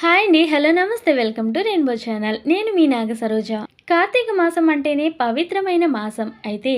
Hi అండి hello నమస్తే welcome to rainbow channel. నేను మీ నాగ సరోజ. కార్తీక మాసం అంటేనే పవిత్రమైన మాసం. అయితే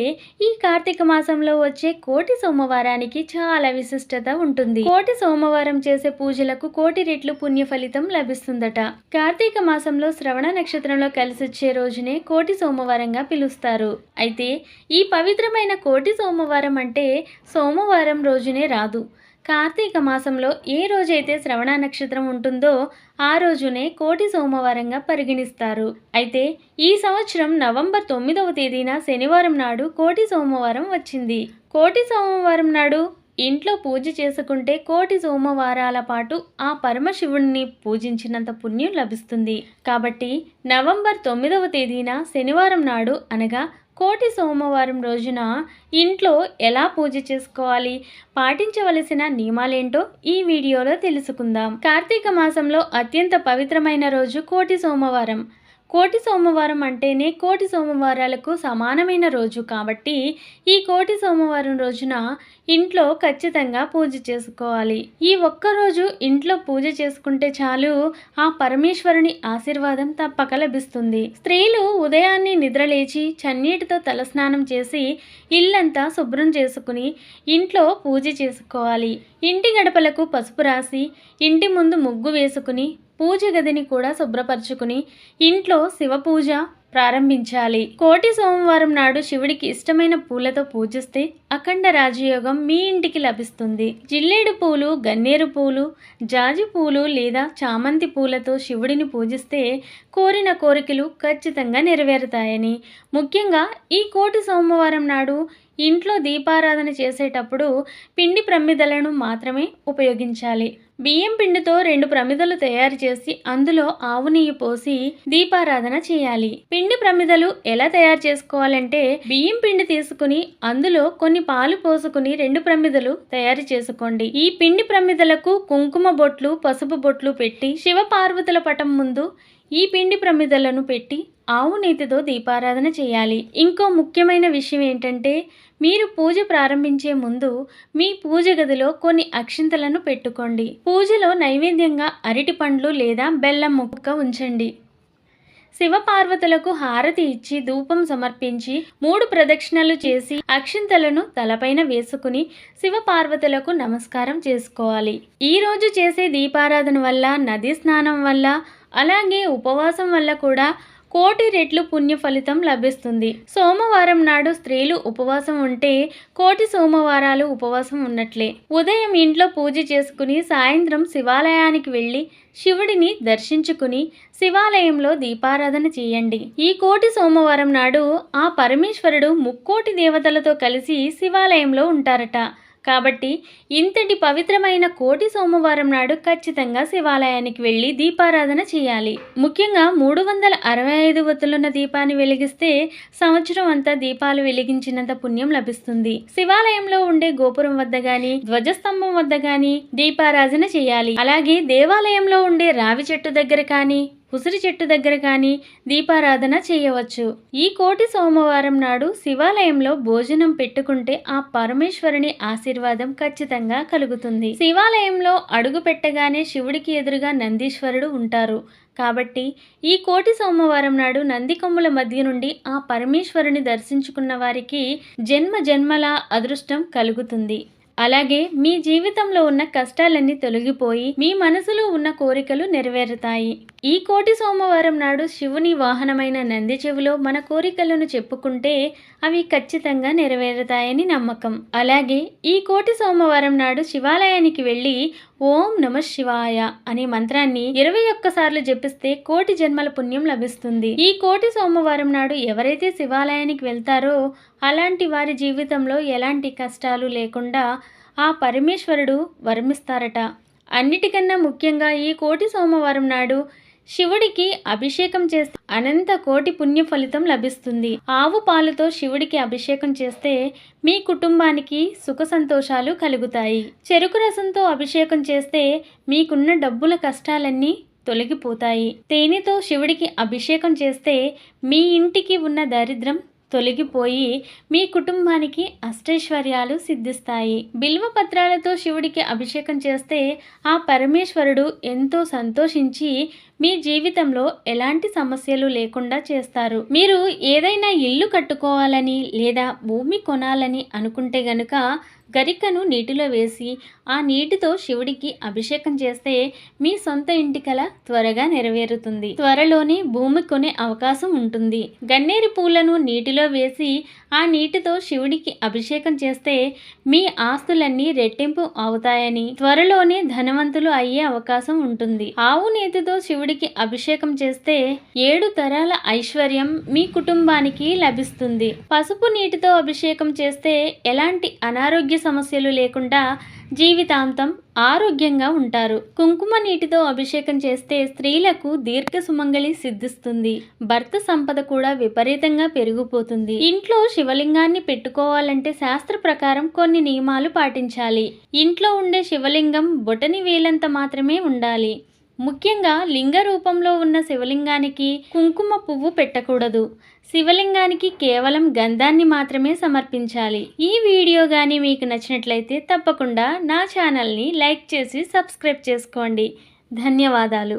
ఈ కార్తీక మాసంలో వచ్చే కోటి సోమవారానికి చాలా విశిష్టత ఉంటుంది. కోటి సోమవారం చేసే పూజలకు కోటి రెట్లు పుణ్య ఫలితం లభిస్తుందట. కార్తీక మాసంలో శ్రవణ నక్షత్రంలో కలిసొచ్చే రోజునే కోటి సోమవారంగా పిలుస్తారు. అయితే ఈ పవిత్రమైన కోటి సోమవారం అంటే సోమవారం రోజునే రాదు. కార్తీక మాసంలో ఏ రోజైతే శ్రవణ నక్షత్రం ఉంటుందో ఆ రోజునే కోటి సోమవారంగా పరిగణిస్తారు. అయితే ఈ సంవత్సరం నవంబర్ తొమ్మిదవ తేదీన శనివారం నాడు కోటి సోమవారం వచ్చింది. కోటి సోమవారం నాడు ఇంట్లో పూజ చేసుకుంటే కోటి సోమవారాల పాటు ఆ పరమశివుణ్ణి పూజించినంత పుణ్యం లభిస్తుంది. కాబట్టి నవంబర్ తొమ్మిదవ తేదీన శనివారం నాడు అనగా కోటి సోమవారం రోజున ఇంట్లో ఎలా పూజ చేసుకోవాలి? పాటించవలసిన నియమాలేంటో ఈ వీడియోలో తెలుసుకుందాం. కార్తీక మాసంలో అత్యంత పవిత్రమైన రోజు కోటి సోమవారం. కోటి సోమవారం అంటేనే కోటి సోమవారాలకు సమానమైన రోజు కాబట్టి ఈ కోటి సోమవారం రోజున ఇంట్లో ఖచ్చితంగా పూజ చేసుకోవాలి. ఈ ఒక్కరోజు ఇంట్లో పూజ చేసుకుంటే చాలు ఆ పరమేశ్వరుని ఆశీర్వాదం తప్పక లభిస్తుంది. స్త్రీలు ఉదయాన్నే నిద్రలేచి చన్నీటితో తలస్నానం చేసి ఇల్లంతా శుభ్రం చేసుకుని ఇంట్లో పూజ చేసుకోవాలి. ఇంటి గడపలకు పసుపు రాసి ఇంటి ముందు ముగ్గు వేసుకుని పూజ గదిని కూడా శుభ్రపరచుకుని ఇంట్లో శివ పూజ ప్రారంభించాలి. కోటి సోమవారం నాడు శివుడికి ఇష్టమైన పూలతో పూజిస్తే అఖండ రాజయోగం మీ ఇంటికి లభిస్తుంది. జిల్లేడు పూలు గన్నేరు పూలు జాజి పూలు లేదా చామంతి పూలతో శివుడిని పూజిస్తే కోరిన కోరికలు ఖచ్చితంగా నెరవేరుతాయని. ముఖ్యంగా ఈ కోటి సోమవారం నాడు ఇంట్లో దీపారాధన చేసేటప్పుడు పిండి ప్రమిదలను మాత్రమే ఉపయోగించాలి. బియ్యం పిండితో రెండు ప్రమిదలు తయారు చేసి అందులో ఆవు నెయ్యి పోసి దీపారాధన చేయాలి. పిండి ప్రమిదలు ఎలా తయారు చేసుకోవాలంటే బియ్యం పిండి తీసుకుని అందులో కొన్ని పాలు పోసుకుని రెండు ప్రమిదలు తయారు చేసుకోండి. ఈ పిండి ప్రమిదలకు కుంకుమ బొట్లు పసుపు బొట్లు పెట్టి శివ పార్వతుల పటం ముందు ఈ పిండి ప్రమిదలను పెట్టి ఆవు నేతితో దీపారాధన చేయాలి. ఇంకో ముఖ్యమైన విషయం ఏంటంటే మీరు పూజ ప్రారంభించే ముందు మీ పూజ గదిలో కొన్ని అక్షింతలను పెట్టుకోండి. పూజలో నైవేద్యంగా అరటి పండ్లు లేదా బెల్లం ముక్క ఉంచండి. శివపార్వతులకు హారతి ఇచ్చి ధూపం సమర్పించి మూడు ప్రదక్షిణలు చేసి అక్షింతలను తలపైన వేసుకుని శివపార్వతులకు నమస్కారం చేసుకోవాలి. ఈరోజు చేసే దీపారాధన వల్ల నదీ స్నానం వల్ల అలాగే ఉపవాసం వల్ల కూడా కోటి రెట్లు పుణ్య ఫలితం లభిస్తుంది. సోమవారం నాడు స్త్రీలు ఉపవాసం ఉంటే కోటి సోమవారాలు ఉపవాసం ఉన్నట్లే. ఉదయం ఇంట్లో పూజ చేసుకుని సాయంత్రం శివాలయానికి వెళ్ళి శివుడిని దర్శించుకుని శివాలయంలో దీపారాధన చేయండి. ఈ కోటి సోమవారం నాడు ఆ పరమేశ్వరుడు ముక్కోటి దేవతలతో కలిసి శివాలయంలో ఉంటారట. కాబట్టి ఇంతటి పవిత్రమైన కోటి సోమవారం నాడు ఖచ్చితంగా శివాలయానికి వెళ్ళి దీపారాధన చేయాలి. ముఖ్యంగా మూడు వందల అరవై ఐదు వత్తులున్న దీపాన్ని వెలిగిస్తే సంవత్సరం అంతా దీపాలు వెలిగించినంత పుణ్యం లభిస్తుంది. శివాలయంలో ఉండే గోపురం వద్ద గాని ధ్వజస్తంభం వద్ద గాని దీపారాధన చేయాలి. అలాగే దేవాలయంలో ఉండే రావి చెట్టు దగ్గర కానీ ఉసిరి చెట్టు దగ్గర కానీ దీపారాధన చేయవచ్చు. ఈ కోటి సోమవారం నాడు శివాలయంలో భోజనం పెట్టుకుంటే ఆ పరమేశ్వరుని ఆశీర్వాదం ఖచ్చితంగా కలుగుతుంది. శివాలయంలో అడుగు పెట్టగానే శివుడికి ఎదురుగా నందీశ్వరుడు ఉంటారు. కాబట్టి ఈ కోటి సోమవారం నాడు నంది కొమ్ముల మధ్య నుండి ఆ పరమేశ్వరుని దర్శించుకున్న వారికి జన్మ జన్మల అదృష్టం కలుగుతుంది. అలాగే మీ జీవితంలో ఉన్న కష్టాలన్నీ తొలగిపోయి మీ మనసులో ఉన్న కోరికలు నెరవేరుతాయి. ఈ కోటి సోమవారం నాడు శివుని వాహనమైన నంది చెవిలో మన కోరికలను చెప్పుకుంటే అవి ఖచ్చితంగా నెరవేరుతాయని నమ్మకం. అలాగే ఈ కోటి సోమవారం నాడు శివాలయానికి వెళ్ళి ఓం నమ శివాయ అనే మంత్రాన్ని ఇరవై ఒక్కసార్లు జపిస్తే కోటి జన్మల పుణ్యం లభిస్తుంది. ఈ కోటి సోమవారం నాడు ఎవరైతే శివాలయానికి వెళ్తారో అలాంటి వారి జీవితంలో ఎలాంటి కష్టాలు లేకుండా ఆ పరమేశ్వరుడు వర్మిస్తారట అన్నిటికన్నా ముఖ్యంగా ఈ కోటి సోమవారం నాడు శివుడికి అభిషేకం చేస్తే అనంత కోటి పుణ్య ఫలితం లభిస్తుంది. ఆవు పాలతో శివుడికి అభిషేకం చేస్తే మీ కుటుంబానికి సుఖ సంతోషాలు కలుగుతాయి. చెరుకు రసంతో అభిషేకం చేస్తే మీకున్న డబ్బుల కష్టాలన్నీ తొలగిపోతాయి. తేనెతో శివుడికి అభిషేకం చేస్తే మీ ఇంటికి ఉన్న దరిద్రం తొలగిపోయి మీ కుటుంబానికి అష్టైశ్వర్యాలు సిద్ధిస్తాయి. బిల్వ పత్రాలతో శివుడికి అభిషేకం చేస్తే ఆ పరమేశ్వరుడు ఎంతో సంతోషించి మీ జీవితంలో ఎలాంటి సమస్యలు లేకుండా చేస్తారు. మీరు ఏదైనా ఇల్లు కట్టుకోవాలని లేదా భూమి కొనాలని అనుకుంటే గనుక గరికను నీటిలో వేసి ఆ నీటితో శివుడికి అభిషేకం చేస్తే మీ సొంత ఇంటి కల త్వరగా నెరవేరుతుంది. త్వరలోనే భూమి కొనే అవకాశం ఉంటుంది. గన్నేరు పూలను నీటిలో వేసి ఆ నీటితో శివుడికి అభిషేకం చేస్తే మీ ఆస్తులన్నీ రెట్టింపు అవుతాయని త్వరలోనే ధనవంతులు అయ్యే అవకాశం ఉంటుంది. ఆవు నేతితో శివుడికి అభిషేకం చేస్తే ఏడు తరాల ఐశ్వర్యం మీ కుటుంబానికి లభిస్తుంది. పసుపు నీటితో అభిషేకం చేస్తే ఎలాంటి అనారోగ్య సమస్యలు లేకుండా జీవితాంతం ఆరోగ్యంగా ఉంటారు. కుంకుమ నీటితో అభిషేకం చేస్తే స్త్రీలకు దీర్ఘ సుమంగళి సిద్ధిస్తుంది. భర్త సంపద కూడా విపరీతంగా పెరిగిపోతుంది. ఇంట్లో శివలింగాన్ని పెట్టుకోవాలంటే శాస్త్ర ప్రకారం కొన్ని నియమాలు పాటించాలి. ఇంట్లో ఉండే శివలింగం బొటని వేలంత మాత్రమే ఉండాలి. ముఖ్యంగా లింగ రూపంలో ఉన్న శివలింగానికి కుంకుమ పువ్వు పెట్టకూడదు. శివలింగానికి కేవలం గంధాన్ని మాత్రమే సమర్పించాలి. ఈ వీడియో కానీ మీకు నచ్చినట్లయితే తప్పకుండా నా ఛానల్ని లైక్ చేసి సబ్స్క్రైబ్ చేసుకోండి. ధన్యవాదాలు.